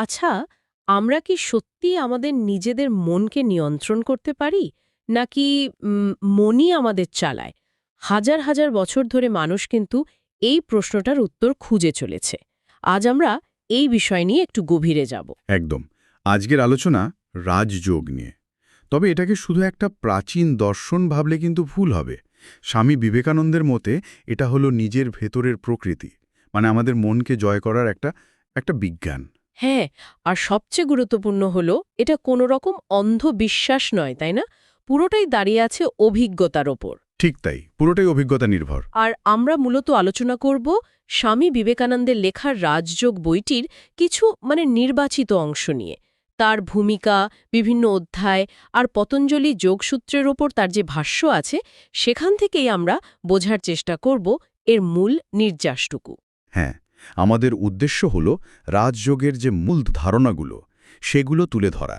আচ্ছা আমরা কি সত্যি আমাদের নিজেদের মনকে নিয়ন্ত্রণ করতে পারি? নাকি মনই আমাদের চালায়? হাজার হাজার বছর ধরে মানুষ কিন্তু এই প্রশ্নটার উত্তর খুঁজে চলেছে। আজ আমরা এই বিষয় নিয়ে একটু গভীরে যাব। একদম। আজকের আলোচনা রাজযোগ নিয়ে। তবে এটাকে শুধু একটা প্রাচীন দর্শন ভাবলে কিন্তু ভুল হবে। স্বামী বিবেকানন্দের মতে এটা হলো নিজের ভেতরের প্রকৃতি। মানে আমাদের মনকে জয় করার একটা একটা বিজ্ঞান। হ্যাঁ আর সবচেয়ে গুরুত্বপূর্ণ হলো এটা কোনো রকম অন্ধবিশ্বাস নয় তাই না? পুরোটাই দাঁড়িয়ে আছে অভিজ্ঞতার ওপর। ঠিক তাই পুরোটাই অভিজ্ঞতা নির্ভর। আর আমরা মূলত আলোচনা করব স্বামী বিবেকানন্দের লেখার রাজযোগ বইটির কিছু মানে নির্বাচিত অংশ নিয়ে। তার ভূমিকা বিভিন্ন অধ্যায় আর পতঞ্জলি যোগসূত্রের ওপর তার যে ভাষ্য আছে সেখান থেকেই আমরা বোঝার চেষ্টা করব এর মূল নির্যাসটুকু। হ্যাঁ আমাদের উদ্দেশ্য হল রাজযোগের যে মূল ধারণাগুলো, সেগুলো তুলে ধরা।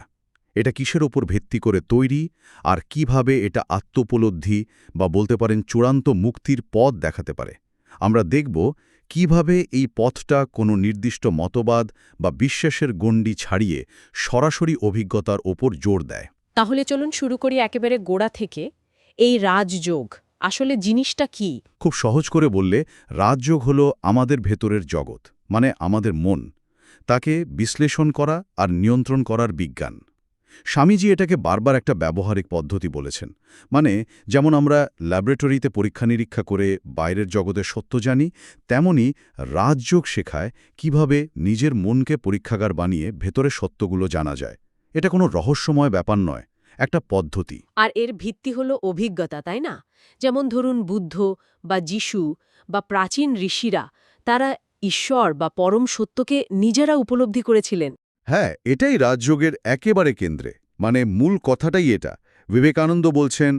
এটা কিসের ওপর ভিত্তি করে তৈরি আর কীভাবে এটা আত্মোপলব্ধি বা বলতে পারেন চূড়ান্ত মুক্তির পথ দেখাতে পারে। আমরা দেখব কীভাবে এই পথটা কোনো নির্দিষ্ট মতবাদ বা বিশ্বাসের গণ্ডি ছাড়িয়ে সরাসরি অভিজ্ঞতার ওপর জোর দেয়। তাহলে চলুন শুরু করি একেবারে গোড়া থেকে। এই রাজযোগ আসলে জিনিসটা কি? খুব সহজ করে বললে, রাজযোগ হল আমাদের ভেতরের জগৎ মানে আমাদের মন। তাকে বিশ্লেষণ করা আর নিয়ন্ত্রণ করার বিজ্ঞান। স্বামীজি এটাকে বারবার একটা ব্যবহারিক পদ্ধতি বলেছেন মানে যেমন আমরা ল্যাবরেটরিতে পরীক্ষা নিরীক্ষা করে বাইরের জগতের সত্য জানি, তেমনি রাজযোগ শেখায় কীভাবে নিজের মনকে পরীক্ষাগার বানিয়ে ভেতরের সত্যগুলো জানা যায়। এটা কোনো রহস্যময় ব্যাপার নয়। একটা পদ্ধতি। আর এর ভিত্তি হলো অভিজ্ঞতা তাই না? যেমন ধরুন বুদ্ধ বা যিশু বা প্রাচীন ঋষিরা তারা ঈশ্বর বা পরম সত্যকে নিজেরা উপলব্ধি করেছিলেন। হ্যাঁ এটাই রাজযোগের একেবারে কেন্দ্রে। মানে মূল কথাটাই এটা। বিবেকানন্দ বলছেন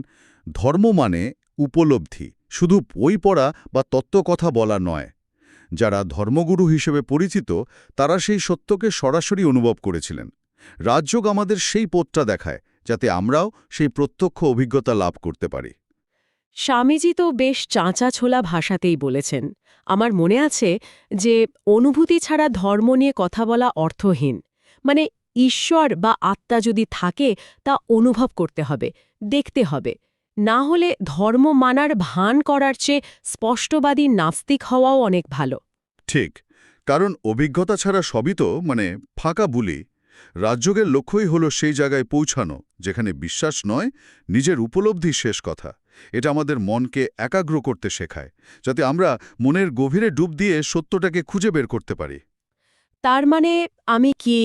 ধর্ম মানে উপলব্ধি। শুধু বই পড়া বা তত্ত্বকথা বলা নয়। যারা ধর্মগুরু হিসেবে পরিচিত তারা সেই সত্যকে সরাসরি অনুভব করেছিলেন। রাজযোগ আমাদের সেই পথটা দেখায়। যাতে আমরাও সেই প্রত্যক্ষ অভিজ্ঞতা লাভ করতে পারি। স্বামীজি তো বেশ চাঁচা ছোলা ভাষাতেই বলেছেন। আমার মনে আছে যে অনুভূতি ছাড়া ধর্ম নিয়ে কথা বলা অর্থহীন। মানে ঈশ্বর বা আত্মা যদি থাকে তা অনুভব করতে হবে দেখতে হবে। না হলে ধর্ম মানার ভান করার চেয়ে স্পষ্টবাদী নাস্তিক হওয়াও অনেক ভালো। ঠিক। কারণ অভিজ্ঞতা ছাড়া সবই তো মানে ফাঁকা বুলি। রাজযোগের লক্ষ্যই হলো সেই জায়গায় পৌঁছানো, যেখানে বিশ্বাস নয়, নিজের উপলব্ধি শেষ কথা। এটা আমাদের মনকে একাগ্র করতে শেখায়, যাতে আমরা মনের গভীরে ডুব দিয়ে সত্যটাকে খুঁজে বের করতে পারি। তার মানে আমি কি,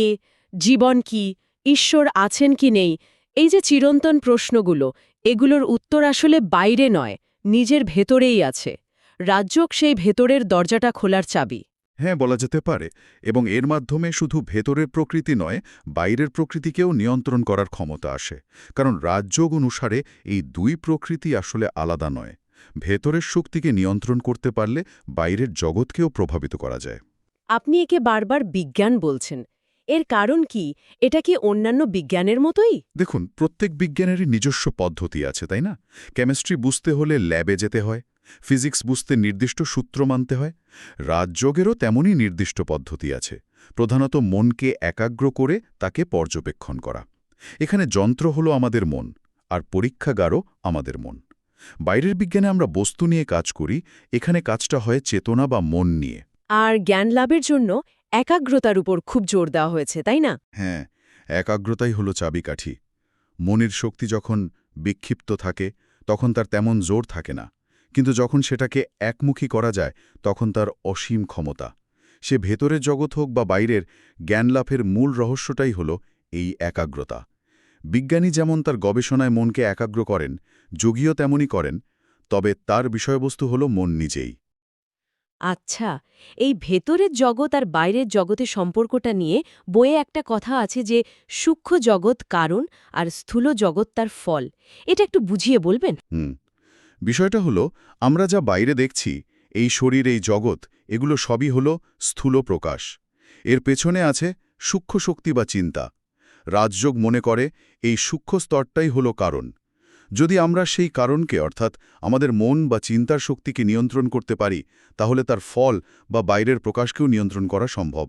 জীবন কি, ঈশ্বর আছেন কি নেই, এই যে চিরন্তন প্রশ্নগুলো, এগুলোর উত্তর আসলে বাইরে নয়, নিজের ভেতরেই আছে। রাজ্যক সেই ভেতরের দরজাটা খোলার চাবি। হ্যাঁ বলা যেতে পারে। এবং এর মাধ্যমে শুধু ভেতরের প্রকৃতি নয় বাইরের প্রকৃতিকেও নিয়ন্ত্রণ করার ক্ষমতা আসে। কারণ রাজযোগ অনুসারে এই দুই প্রকৃতি আসলে আলাদা নয়। ভেতরের শক্তিকে নিয়ন্ত্রণ করতে পারলে বাইরের জগৎকেও প্রভাবিত করা যায়। আপনি একে বারবার বিজ্ঞান বলছেন। এর কারণ কি? এটা কি অন্যান্য বিজ্ঞানের মতোই? দেখুন প্রত্যেক বিজ্ঞানেরই নিজস্ব পদ্ধতি আছে তাই না? কেমিস্ট্রি বুঝতে হলে ল্যাবে যেতে হয়। ফিজিক্স বুঝতে নির্দিষ্ট সূত্র মানতে হয় রাজযোগেরও তেমনই নির্দিষ্ট পদ্ধতি আছে প্রধানত মনকে একাগ্র করে তাকে পর্যবেক্ষণ করা। এখানে যন্ত্র হলো আমাদের মন আর পরীক্ষাগারও আমাদের মন। বাইরের বিজ্ঞানে আমরা বস্তু নিয়ে কাজ করি এখানে কাজটা হয় চেতনা বা মন নিয়ে। আর জ্ঞান লাভের জন্য একাগ্রতার উপর খুব জোর দেওয়া হয়েছে তাই না? হ্যাঁ একাগ্রতাই হলো চাবিকাঠি। মনের শক্তি যখন বিক্ষিপ্ত থাকে তখন তার তেমন জোর থাকে না। কিন্তু যখন সেটাকে একমুখী করা যায় তখন তার অসীম ক্ষমতা। সে ভেতরের জগৎ হোক বা বাইরের জ্ঞানলাভের মূল রহস্যটাই হল এই একাগ্রতা। বিজ্ঞানী যেমন তার গবেষণায় মনকে একাগ্র করেন যোগীও তেমনই করেন তবে তার বিষয়বস্তু হল মন নিজেই। আচ্ছা এই ভেতরের জগৎ আর বাইরের জগতের সম্পর্কটা নিয়ে বইয়ে একটা কথা আছে যে সূক্ষ্ম জগৎ কারণ আর স্থূল জগৎ তার ফল। এটা একটু বুঝিয়ে বলবেন? হুম। বিষয়টা হলো, আমরা যা বাইরে দেখছি, এই শরীর, এই জগৎ, এগুলো সবই হলো স্থূল প্রকাশ। এর পেছনে আছে সূক্ষ্ম শক্তি বা চিন্তা। রাজযোগ মনে করে এই সূক্ষ্ম স্তরটাই হলো কারণ। যদি আমরা সেই কারণকে, অর্থাৎ আমাদের মন বা চিন্তার শক্তিকে নিয়ন্ত্রণ করতে পারি, তাহলে তার ফল বা বাইরের প্রকাশকেও নিয়ন্ত্রণ করা সম্ভব।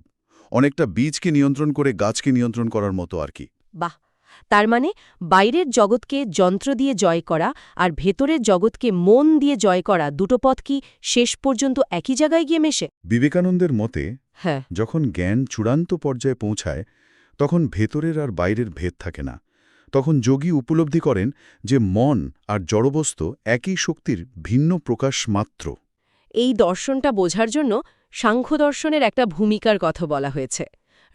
অনেকটা বীজকে নিয়ন্ত্রণ করে গাছকে নিয়ন্ত্রণ করার মতো আর কি। বাহ! তার মানে বাইরের জগৎকে যন্ত্র দিয়ে জয় করা আর ভেতরের জগৎকে মন দিয়ে জয় করা দুটো পথ কি শেষ পর্যন্ত একই জায়গায় গিয়ে মেশে? বিবেকানন্দের মতে হ্যাঁ। যখন জ্ঞান চূড়ান্ত পর্যায়ে পৌঁছায় তখন ভেতরের আর বাইরের ভেদ থাকে না। তখন যোগী উপলব্ধি করেন যে মন আর জড়বস্তু একই শক্তির ভিন্ন প্রকাশ মাত্র। এই দর্শনটা বোঝার জন্য সাংখ্য দর্শনের একটা ভূমিকার কথা বলা হয়েছে।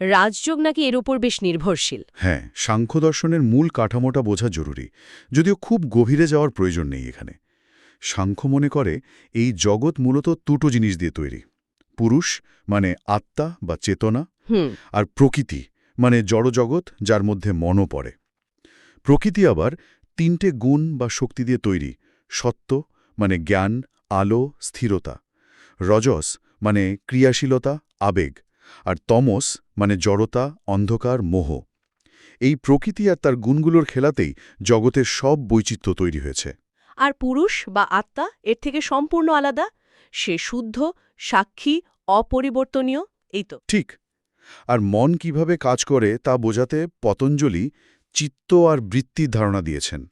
রাজযোগ নাকি এর উপর বেশ নির্ভরশীল? হ্যাঁ সাংখ্য দর্শনের মূল কাঠামোটা বোঝা জরুরি যদিও খুব গভীরে যাওয়ার প্রয়োজন নেই এখানে। সাংখ্য মনে করে এই জগৎ মূলত দুটো জিনিস দিয়ে তৈরি পুরুষ মানে আত্মা বা চেতনা আর প্রকৃতি মানে জড়জগৎ যার মধ্যে মনও পড়ে। প্রকৃতি আবার তিনটে গুণ বা শক্তি দিয়ে তৈরি সত্য মানে জ্ঞান আলো স্থিরতা। রজস মানে ক্রিয়াশীলতা আবেগ। আর তমস মানে জড়তা অন্ধকার মোহ। এই প্রকৃতি আর তার গুণগুলোর খেলাতেই জগতের সব বৈচিত্র্য তৈরি হয়েছে। আর পুরুষ বা আত্মা এর থেকে সম্পূর্ণ আলাদা সে শুদ্ধ সাক্ষী অপরিবর্তনীয় এই তো। ঠিক। আর মন কীভাবে কাজ করে তা বোঝাতে পতঞ্জলি চিত্ত আর বৃত্তির ধারণা দিয়েছেন।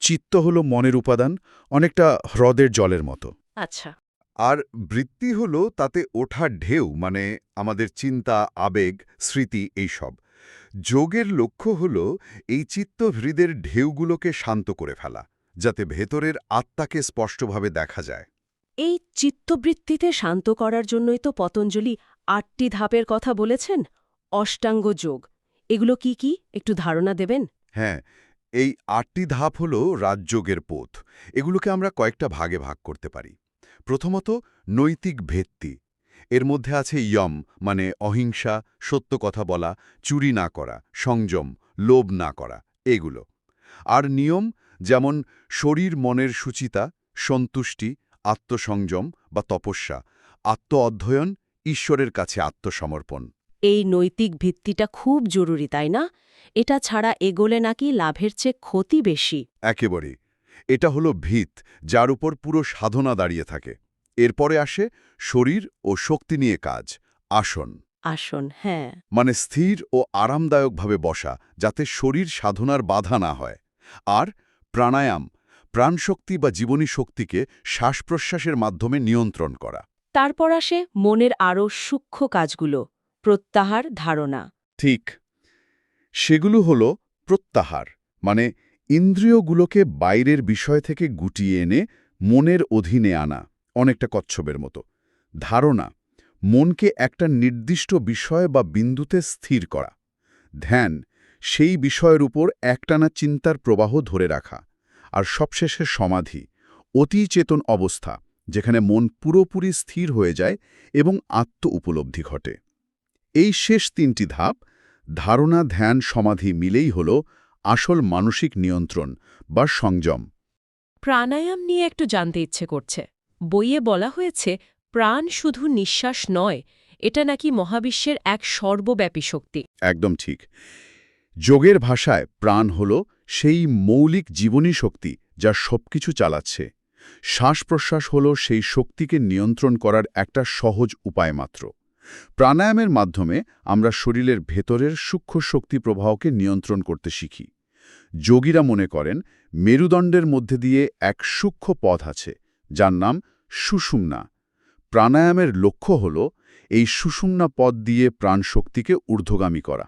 চিত্ত হল মনের উপাদান অনেকটা হ্রদের জলের মতো। আচ্ছা। আর বৃত্তি হল তাতে ওঠা ঢেউ মানে আমাদের চিন্তা আবেগ স্মৃতি এইসব। যোগের লক্ষ্য হল এই চিত্তভৃদের ঢেউগুলোকে শান্ত করে ফেলা যাতে ভেতরের আত্মাকে স্পষ্টভাবে দেখা যায়। এই চিত্তবৃত্তিতে শান্ত করার জন্যই তো পতঞ্জলি আটটি ধাপের কথা বলেছেন অষ্টাঙ্গ যোগ। এগুলো কি কি? একটু ধারণা দেবেন? হ্যাঁ এই আটটি ধাপ হল রাজযোগের পথ। এগুলোকে আমরা কয়েকটা ভাগে ভাগ করতে পারি। প্রথমত নৈতিক ভেত্তি। এর মধ্যে আছে ইয়ম মানে অহিংসা সত্য কথা বলা চুরি না করা সংযম লোভ না করা এগুলো। আর নিয়ম যেমন শরীর মনের সুচিতা সন্তুষ্টি আত্মসংযম বা তপস্যা আত্ম অধ্যয়ন ঈশ্বরের কাছে আত্মসমর্পণ। এই নৈতিক ভিত্তিটা খুব জরুরি তাই না? এটা ছাড়া এগোলে নাকি লাভের চেয়ে ক্ষতি বেশি। একেবারে এটা হলো ভিত যার উপর পুরো সাধনা দাঁড়িয়ে থাকে। এরপরে আসে শরীর ও শক্তি নিয়ে কাজ আসন। আসন হ্যাঁ। মানে স্থির ও আরামদায়কভাবে বসা যাতে শরীর সাধনার বাধা না হয়। আর প্রাণায়াম প্রাণশক্তি বা জীবনী শক্তিকে শ্বাস-প্রশ্বাসের মাধ্যমে নিয়ন্ত্রণ করা। তারপর আসে মনের আরও সূক্ষ্ম কাজগুলো প্রত্যাহার ধারণা। ঠিক। সেগুলো হল প্রত্যাহার মানে ইন্দ্রিয়গুলোকে বাইরের বিষয় থেকে গুটিয়ে এনে মনের অধীনে আনা, অনেকটা কচ্ছপের মতো। ধারণা, মনকে একটা নির্দিষ্ট বিষয় বা বিন্দুতে স্থির করা। ধ্যান, সেই বিষয়ের উপর একটানা চিন্তার প্রবাহ ধরে রাখা। আর সবশেষে সমাধি, অতি চেতন অবস্থা, যেখানে মন পুরোপুরি স্থির হয়ে যায় এবং আত্ম উপলব্ধি ঘটে। এই শেষ তিনটি ধাপ, ধারণা, ধ্যান, সমাধি মিলেই হল আসল মানসিক নিয়ন্ত্রণ বা সংযম। প্রাণায়াম নিয়ে একটু জানতে ইচ্ছে করছে। বইয়ে বলা হয়েছে প্রাণ শুধু নিঃশ্বাস নয় এটা নাকি মহাবিশ্বের এক সর্বব্যাপী শক্তি। একদম ঠিক। যোগের ভাষায় প্রাণ হল সেই মৌলিক জীবনী শক্তি যা সবকিছু চালাচ্ছে। শ্বাস-প্রশ্বাস হল সেই শক্তিকে নিয়ন্ত্রণ করার একটা সহজ উপায় মাত্র। প্রাণায়ামের মাধ্যমে আমরা শরীরের ভেতরের সূক্ষ্ম শক্তি প্রবাহকে নিয়ন্ত্রণ করতে শিখি। যোগীরা মনে করেন মেরুদণ্ডের মধ্যে দিয়ে এক সূক্ষ্ম পথ আছে যার নাম সুষুম্না। প্রাণায়ামের লক্ষ্য হল এই সুষুম্না পথ দিয়ে প্রাণশক্তিকে ঊর্ধ্বগামী করা।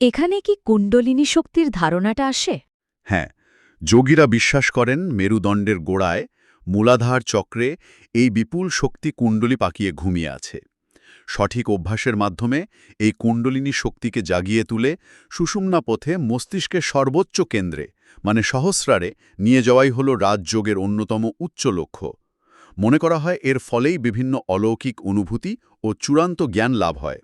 এখানে কি কুণ্ডলিনী শক্তির ধারণাটা আসে? হ্যাঁ যোগীরা বিশ্বাস করেন মেরুদণ্ডের গোড়ায় মূলাধার চক্রে এই বিপুল শক্তি কুণ্ডলী পাকিয়ে ঘুমিয়ে আছে। সঠিক অভ্যাসের মাধ্যমে এই কুণ্ডলিনী শক্তিকে জাগিয়ে তুলে সুষুম্না পথে মস্তিষ্কের সর্বোচ্চ কেন্দ্রে মানে সহস্রারে, নিয়ে যাওয়াই হল রাজযোগের অন্যতম উচ্চ লক্ষ্য। মনে করা হয় এর ফলেই বিভিন্ন অলৌকিক অনুভূতি ও চূড়ান্ত জ্ঞান লাভ হয়।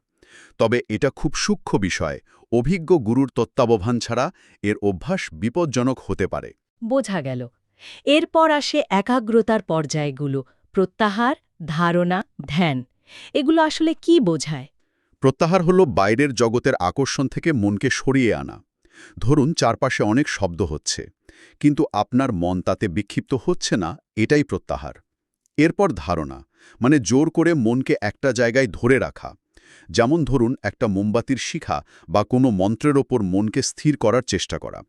তবে এটা খুব সূক্ষ্ম বিষয়, অভিজ্ঞ গুরুর তত্ত্বাবধান ছাড়া এর অভ্যাস বিপজ্জনক হতে পারে। বোঝা গেল। এরপর আসে একাগ্রতার পর্যায়গুলো, প্রত্যাহার, ধারণা, ধ্যান। এগুলো আসলে কি বোঝায়? প্রত্যাহার হল বাইরের জগতের আকর্ষণ থেকে মনকে সরিয়ে আনা। ধরুন চারপাশে অনেক শব্দ হচ্ছে কিন্তু আপনার মন তাতে বিক্ষিপ্ত হচ্ছে না এটাই প্রত্যাহার। এরপর ধারণা মানে জোর করে মনকে একটা জায়গায় ধরে রাখা। যেমন ধরুন একটা মোমবাতির শিখা বা কোনো মন্ত্রের ওপর মনকে স্থির করার চেষ্টা করা।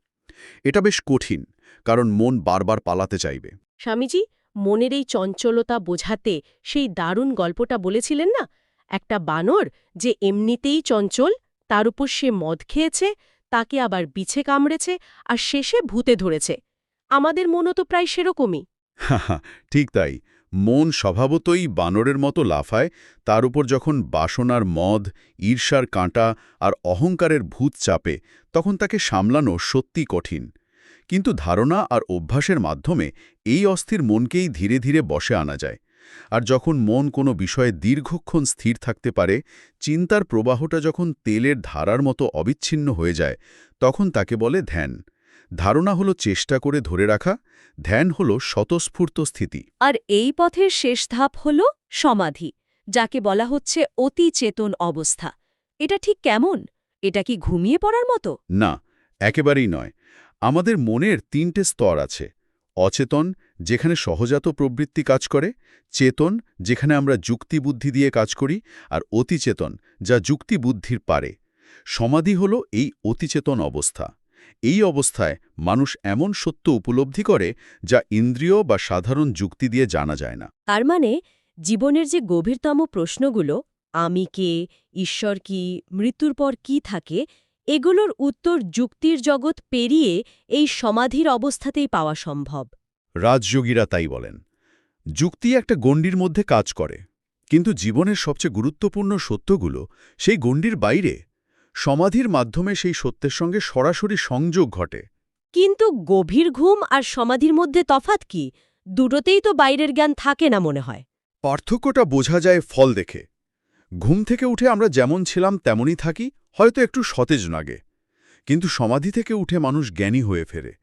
এটা বেশ কঠিন কারণ মন বারবার পালাতে চাইবে। স্বামীজি মনের এই চঞ্চলতা বোঝাতে সেই দারুণ গল্পটা বলেছিলেন না? একটা বানর যে এমনিতেই চঞ্চল, তার উপর সে মদ খেয়েছে, তাকে আবার বিছে কামড়েছে আর শেষে ভূতে ধরেছে। আমাদের মনও তো প্রায় সেরকমই। ঠিক তাই। মন স্বভাবতই বানরের মতো লাফায়, তার উপর যখন বাসনার মদ, ঈর্ষার কাঁটা আর অহংকারের ভূত চাপে, তখন তাকে সামলানো সত্যি কঠিন। কিন্তু ধারণা আর অভ্যাসের মাধ্যমে এই অস্থির মনকেই ধীরে ধীরে বসে আনা যায়। আর যখন মন কোনো বিষয়ে দীর্ঘক্ষণ স্থির থাকতে পারে চিন্তার প্রবাহটা যখন তেলের ধারার মতো অবিচ্ছিন্ন হয়ে যায় তখন তাকে বলে ধ্যান। ধারণা হলো চেষ্টা করে ধরে রাখা ধ্যান হল স্বতঃস্ফূর্ত স্থিতি। আর এই পথের শেষ ধাপ হল সমাধি যাকে বলা হচ্ছে অতি চেতন অবস্থা। এটা ঠিক কেমন? এটা কি ঘুমিয়ে পড়ার মতো? না একেবারেই নয়। আমাদের মনের তিনটে স্তর আছে। অচেতন, যেখানে সহজাত প্রবৃত্তি কাজ করে, চেতন, যেখানে আমরা যুক্তিবুদ্ধি দিয়ে কাজ করি, আর অতিচেতন, যা যুক্তিবুদ্ধির পারে। সমাধি হল এই অতিচেতন অবস্থা। এই অবস্থায় মানুষ এমন সত্য উপলব্ধি করে, যা ইন্দ্রিয় বা সাধারণ যুক্তি দিয়ে জানা যায় না। তার মানে জীবনের যে গভীরতম প্রশ্নগুলো, আমি কে, ঈশ্বর কি, মৃত্যুর পর কি থাকে এগুলোর উত্তর যুক্তির জগৎ পেরিয়ে এই সমাধির অবস্থাতেই পাওয়া সম্ভব। রাজযোগীরা তাই বলেন যুক্তি একটা গণ্ডির মধ্যে কাজ করে কিন্তু জীবনের সবচেয়ে গুরুত্বপূর্ণ সত্যগুলো সেই গণ্ডির বাইরে সমাধির মাধ্যমে সেই সত্যের সঙ্গে সরাসরি সংযোগ ঘটে। কিন্তু গভীর ঘুম আর সমাধির মধ্যে তফাৎ কি? দুটোতেই তো বাইরের জ্ঞান থাকে না মনে হয়। পার্থক্যটা বোঝা যায় ফল দেখে। ঘুম থেকে উঠে আমরা যেমন ছিলাম তেমনই থাকি, হয়তো একটু সতেজ লাগে কিন্তু সমাধি থেকে উঠে মানুষ জ্ঞানী হয়ে ফেরে।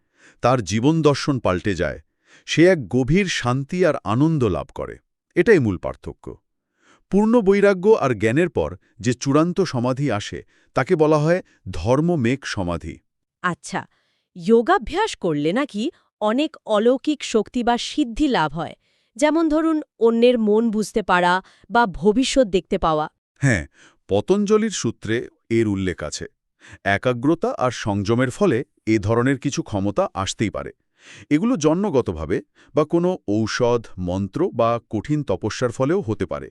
তার জীবন দর্শন পাল্টে যায়। সে এক গভীর শান্তি আর আনন্দ লাভ করে। এটাই মূল পার্থক্য। পূর্ণ বৈরাগ্য আর জ্ঞানের পর যে চূড়ান্ত সমাধি আসে, তাকে বলা হয় ধর্মমেঘ সমাধি। আচ্ছা যোগাভ্যাস করলে নাকি অনেক অলৌকিক শক্তি বা সিদ্ধি লাভ হয়। যেমন ধরুন অন্যের মন বুঝতে পারা বা ভবিষ্যৎ দেখতে পাওয়া। হ্যাঁ পতঞ্জলির সূত্রে এর উল্লেখ আছে। একাগ্রতা আর সংযমের ফলে এ ধরনের কিছু ক্ষমতা আসতেই পারে। এগুলো জন্মগতভাবে বা কোনো ঔষধ মন্ত্র বা কঠিন তপস্যার ফলেও হতে পারে।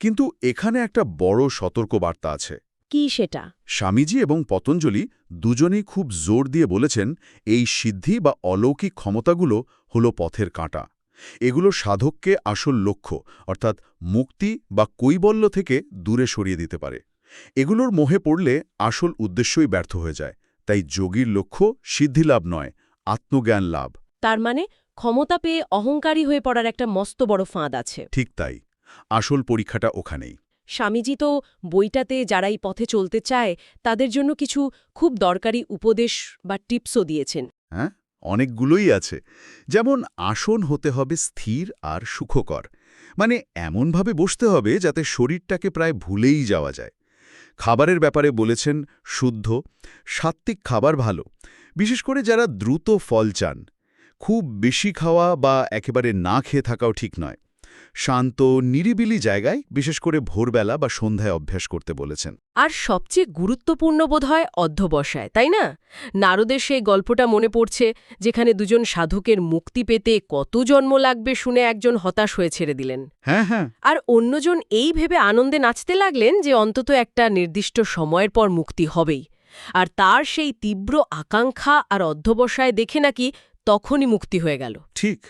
কিন্তু এখানে একটা বড় সতর্কবার্তা আছে। কি সেটা? স্বামীজি এবং পতঞ্জলি দুজনেই খুব জোর দিয়ে বলেছেন এই সিদ্ধি বা অলৌকিক ক্ষমতাগুলো হলো পথের কাঁটা। এগুলো সাধককে আসল লক্ষ্য অর্থাৎ মুক্তি বা কৈবল্য থেকে দূরে সরিয়ে দিতে পারে। এগুলোর মোহে পড়লে আসল উদ্দেশ্যই ব্যর্থ হয়ে যায়। তাই যোগীর লক্ষ্য সিদ্ধিলাভ নয় আত্মজ্ঞান লাভ। তার মানে ক্ষমতা পেয়ে অহংকারী হয়ে পড়ার একটা মস্ত বড় ফাঁদ আছে। ঠিক তাই। আসল পরীক্ষাটা ওখানেই। স্বামীজি তো বইটাতে যারা এই পথে চলতে চায় তাদের জন্য কিছু খুব দরকারি উপদেশ বা টিপসও দিয়েছেন। হ্যাঁ? অনেকগুলোই আছে। যেমন আসন হতে হবে স্থির আর সুখকর। মানে এমনভাবে বসতে হবে যাতে শরীরটাকে প্রায় ভুলেই যাওয়া যায়। খাবারের ব্যাপারে বলেছেন শুদ্ধ, সাত্ত্বিক খাবার ভালো, বিশেষ করে যারা দ্রুত ফল চান। খুব বেশি খাওয়া বা একেবারে না খেয়ে থাকাও ঠিক নয়। শান্ত নিরিবিলি জায়গায় বিশেষ করে ভোরবেলা বা সন্ধ্যায় অভ্যাস করতে বলেছেন। আর সবচেয়ে গুরুত্বপূর্ণ বোধ হয় অধ্যবসায় তাই না? নারদের সেই গল্পটা মনে পড়ছে যেখানে দুজন সাধকের মুক্তি পেতে কত জন্ম লাগবে শুনে একজন হতাশ হয়ে ছেড়ে দিলেন। হ্যাঁ হ্যাঁ। আর অন্যজন এই ভেবে আনন্দে নাচতে লাগলেন যে অন্তত একটা নির্দিষ্ট সময়ের পর মুক্তি হবেই। আর তার সেই তীব্র আকাঙ্ক্ষা আর অধ্যবসায় দেখে নাকি তখনই মুক্তি হয়ে গেল। ঠিক।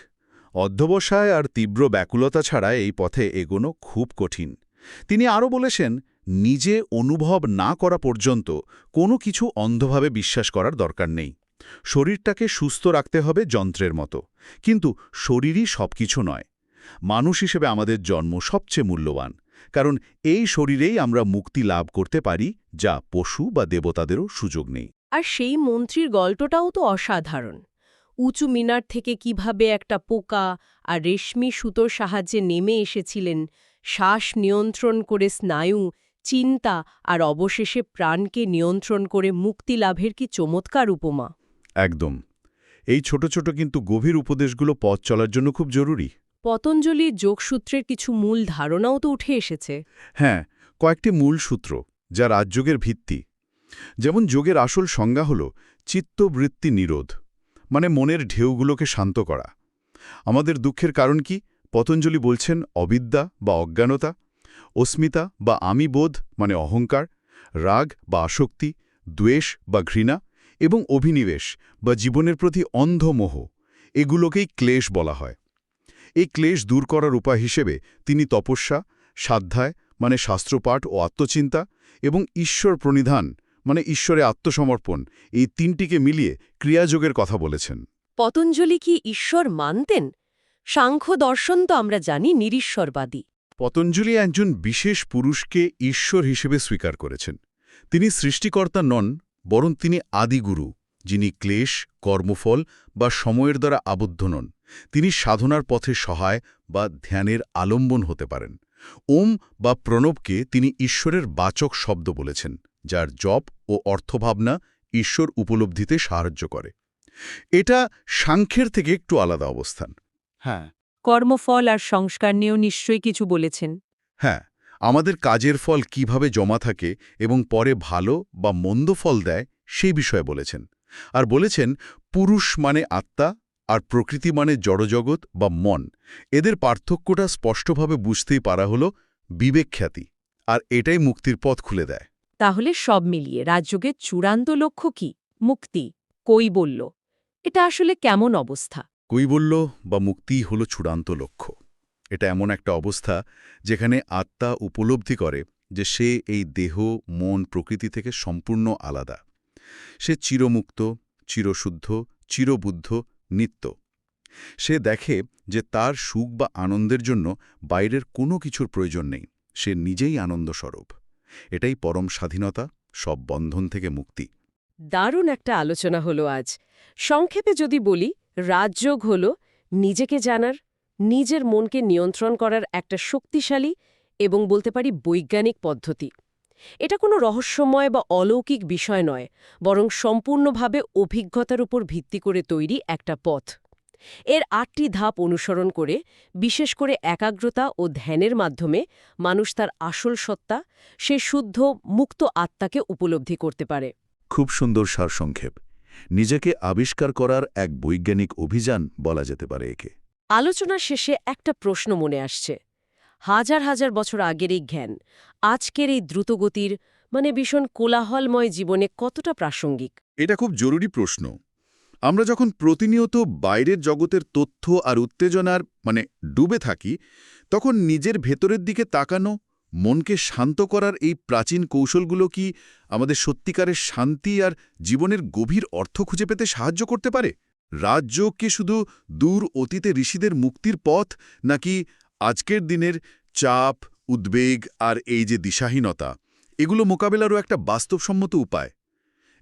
অধ্যবসায় আর তীব্র ব্যাকুলতা ছাড়া এই পথে এগোনো খুব কঠিন। তিনি আরও বলেছেন, নিজে অনুভব না করা পর্যন্ত কোনো কিছু অন্ধভাবে বিশ্বাস করার দরকার নেই। শরীরটাকে সুস্থ রাখতে হবে যন্ত্রের মতো। কিন্তু শরীরই সবকিছু নয়। মানুষ হিসেবে আমাদের জন্ম সবচেয়ে মূল্যবান। কারণ এই শরীরেই আমরা মুক্তি লাভ করতে পারি, যা পশু বা দেবতাদেরও সুযোগ নেই। আর সেই মন্ত্রীর গল্পটাও তো অসাধারণ। উঁচু মিনার থেকে কীভাবে একটা পোকা আর রেশমি সুতোর সাহায্যে নেমে এসেছিলেন শ্বাস নিয়ন্ত্রণ করে স্নায়ু চিন্তা আর অবশেষে প্রাণকে নিয়ন্ত্রণ করে মুক্তি লাভের কি চমৎকার উপমা। একদম। এই ছোট ছোট কিন্তু গভীর উপদেশগুলো পথ চলার জন্য খুব জরুরি। পতঞ্জলির যোগসূত্রের কিছু মূল ধারণাও তো উঠে এসেছে। হ্যাঁ কয়েকটি মূল সূত্র যা রাজযোগের ভিত্তি। যেমন যোগের আসল সংজ্ঞা হল চিত্তবৃত্তি নিরোধ। মানে মনের ঢেউগুলোকে শান্ত করা। আমাদের দুঃখের কারণ কি? পতঞ্জলি বলছেন অবিদ্যা বা অজ্ঞানতা, অস্মিতা বা আমি বোধ মানে অহংকার, রাগ বা আসক্তি, দ্বেষ বা ঘৃণা এবং অভিনিবেশ বা জীবনের প্রতি অন্ধ মোহ এগুলোকেই ক্লেশ বলা হয়। এই ক্লেশ দূর করার উপায় হিসেবে তিনি তপস্যা, সাধ্যায় মানে শাস্ত্রপাঠ ও আত্মচিন্তা এবং ঈশ্বর প্রণিধান মানে ঈশ্বরে আত্মসমর্পণ এই তিনটিকে মিলিয়ে ক্রিয়াযোগের কথা বলেছেন। পতঞ্জলি কি ঈশ্বর মানতেন? সাংখ্য দর্শন তো আমরা জানি নিরীশ্বরবাদী। পতঞ্জলি একজন বিশেষ পুরুষকে ঈশ্বর হিসেবে স্বীকার করেছেন। তিনি সৃষ্টিকর্তা নন বরং তিনি আদিগুরু যিনি ক্লেশ কর্মফল বা সময়ের দ্বারা আবদ্ধ নন। তিনি সাধনার পথে সহায় বা ধ্যানের আলম্বন হতে পারেন। ওম বা প্রণবকে তিনি ঈশ্বরের বাচক শব্দ বলেছেন। যার জপ ও অর্থভাবনা ঈশ্বর উপলব্ধিতে সাহায্য করে। এটা সাংখ্যের থেকে একটু আলাদা অবস্থান। হ্যাঁ। কর্মফল আর সংস্কার নিয়েও নিশ্চয়ই কিছু বলেছেন। হ্যাঁ আমাদের কাজের ফল কীভাবে জমা থাকে এবং পরে ভালো বা মন্দ ফল দেয় সেই বিষয়ে বলেছেন। আর বলেছেন পুরুষ মানে আত্মা আর প্রকৃতি মানে জড়জগৎ বা মন। এদের পার্থক্যটা স্পষ্টভাবে বুঝতেই পারা হল বিবেক খ্যাতি আর এটাই মুক্তির পথ খুলে দেয়। তাহলে সব মিলিয়ে রাজযোগের চূড়ান্ত লক্ষ্য কি? মুক্তি। কই বলল? এটা আসলে কেমন অবস্থা? কৈবল্য বা মুক্তিই হল চূড়ান্ত লক্ষ্য। এটা এমন একটা অবস্থা যেখানে আত্মা উপলব্ধি করে যে সে এই দেহ, মন, প্রকৃতি থেকে সম্পূর্ণ আলাদা। সে চিরমুক্ত, চিরশুদ্ধ, চিরবুদ্ধ, নিত্য। সে দেখে যে তার সুখ বা আনন্দের জন্য বাইরের কোনো কিছুর প্রয়োজন নেই। সে নিজেই আনন্দস্বরূপ। এটাই পরম স্বাধীনতা, সব বন্ধন থেকে মুক্তি। দারুণ একটা আলোচনা হলো আজ। সংক্ষেপে যদি বলি, রাজযোগ হল নিজেকে জানার, নিজের মনকে নিয়ন্ত্রণ করার একটা শক্তিশালী এবং বলতে পারি বৈজ্ঞানিক পদ্ধতি। এটা কোনো রহস্যময় বা অলৌকিক বিষয় নয়, বরং সম্পূর্ণভাবে অভিজ্ঞতার উপর ভিত্তি করে তৈরি একটা পথ। এর আটটি ধাপ অনুসরণ করে বিশেষ করে একাগ্রতা ও ধ্যানের মাধ্যমে মানুষ তার আসল সত্তা সে শুদ্ধ মুক্ত আত্মাকে উপলব্ধি করতে পারে। খুব সুন্দর সারসংক্ষেপ। নিজেকে আবিষ্কার করার এক বৈজ্ঞানিক অভিযান বলা যেতে পারে একে। আলোচনা শেষে একটা প্রশ্ন মনে আসছে। হাজার হাজার বছর আগের এই জ্ঞান আজকের এই দ্রুতগতির মানে ভীষণ কোলাহলময় জীবনে কতটা প্রাসঙ্গিক? এটা খুব জরুরি প্রশ্ন। আমরা যখন প্রতিনিয়ত বাইরের জগতের তথ্য আর উত্তেজনার মানে ডুবে থাকি, তখন নিজের ভেতরের দিকে তাকানো, মনকে শান্ত করার এই প্রাচীন কৌশলগুলো কি আমাদের সত্যিকারের শান্তি আর জীবনের গভীর অর্থ খুঁজে পেতে সাহায্য করতে পারে? রাজযোগ কি শুধু দূর অতীতে ঋষিদের মুক্তির পথ, নাকি আজকের দিনের চাপ, উদ্বেগ আর এই যে দিশাহীনতা, এগুলো মোকাবেলারও একটা বাস্তবসম্মত উপায়?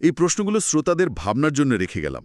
এই প্রশ্নগুলো শ্রোতাদের ভাবনার জন্য রেখে গেলাম।